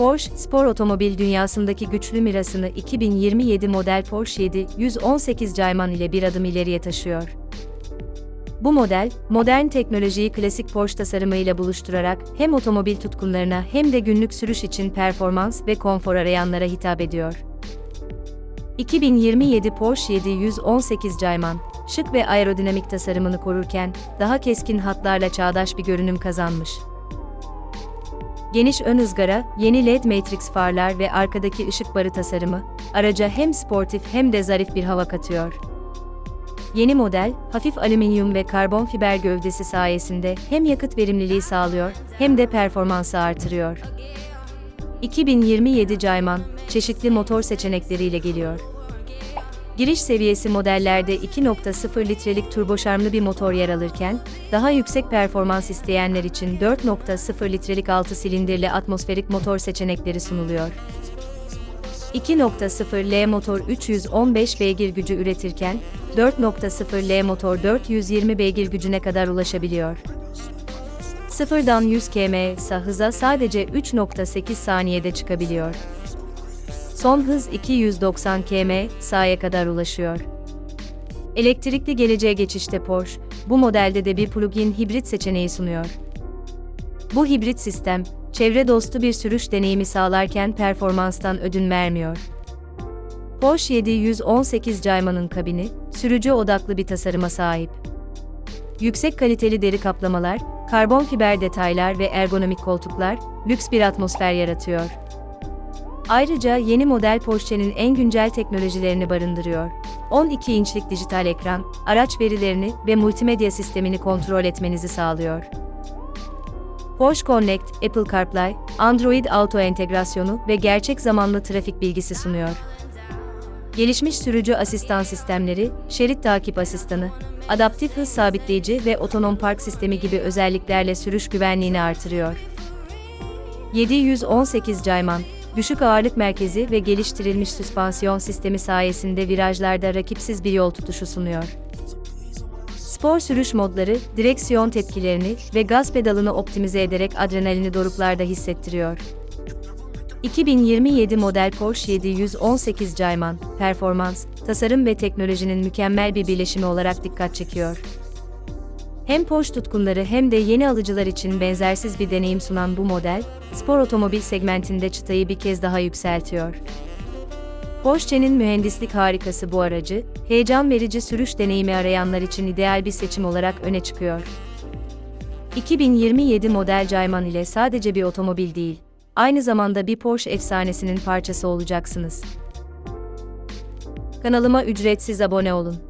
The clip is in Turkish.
Porsche, spor otomobil dünyasındaki güçlü mirasını 2027 model Porsche 718 Cayman ile bir adım ileriye taşıyor. Bu model, modern teknolojiyi klasik Porsche tasarımıyla buluşturarak hem otomobil tutkunlarına hem de günlük sürüş için performans ve konfor arayanlara hitap ediyor. 2027 Porsche 718 Cayman, şık ve aerodinamik tasarımını korurken, daha keskin hatlarla çağdaş bir görünüm kazanmış. Geniş ön ızgara, yeni LED Matrix farlar ve arkadaki ışık barı tasarımı, araca hem sportif hem de zarif bir hava katıyor. Yeni model, hafif alüminyum ve karbon fiber gövdesi sayesinde hem yakıt verimliliği sağlıyor hem de performansı artırıyor. 2027 Cayman, çeşitli motor seçenekleriyle geliyor. Giriş seviyesi modellerde 2.0 litrelik turboşarmlı bir motor yer alırken, daha yüksek performans isteyenler için 4.0 litrelik 6 silindirli atmosferik motor seçenekleri sunuluyor. 2.0 L motor 315 beygir gücü üretirken, 4.0 L motor 420 beygir gücüne kadar ulaşabiliyor. Sıfırdan 100 km hıza sadece 3.8 saniyede çıkabiliyor. Son hız 290 km sa'ya kadar ulaşıyor. Elektrikli geleceğe geçişte Porsche, bu modelde de bir plug-in hibrit seçeneği sunuyor. Bu hibrit sistem, çevre dostu bir sürüş deneyimi sağlarken performanstan ödün vermiyor. Porsche 718 Cayman'ın kabini, sürücü odaklı bir tasarıma sahip. Yüksek kaliteli deri kaplamalar, karbon fiber detaylar ve ergonomik koltuklar, lüks bir atmosfer yaratıyor. Ayrıca yeni model Porsche'nin en güncel teknolojilerini barındırıyor. 12 inçlik dijital ekran, araç verilerini ve multimedya sistemini kontrol etmenizi sağlıyor. Porsche Connect, Apple CarPlay, Android Auto entegrasyonu ve gerçek zamanlı trafik bilgisi sunuyor. Gelişmiş sürücü asistan sistemleri, şerit takip asistanı, adaptif hız sabitleyici ve otonom park sistemi gibi özelliklerle sürüş güvenliğini artırıyor. 718 Cayman, düşük ağırlık merkezi ve geliştirilmiş süspansiyon sistemi sayesinde virajlarda rakipsiz bir yol tutuşu sunuyor. Spor sürüş modları, direksiyon tepkilerini ve gaz pedalını optimize ederek adrenalini doruklarda hissettiriyor. 2027 model Porsche 718 Cayman, performans, tasarım ve teknolojinin mükemmel bir birleşimi olarak dikkat çekiyor. Hem Porsche tutkunları hem de yeni alıcılar için benzersiz bir deneyim sunan bu model, spor otomobil segmentinde çıtayı bir kez daha yükseltiyor. Porsche'nin mühendislik harikası bu aracı, heyecan verici sürüş deneyimi arayanlar için ideal bir seçim olarak öne çıkıyor. 2027 model Cayman ile sadece bir otomobil değil, aynı zamanda bir Porsche efsanesinin parçası olacaksınız. Kanalıma ücretsiz abone olun.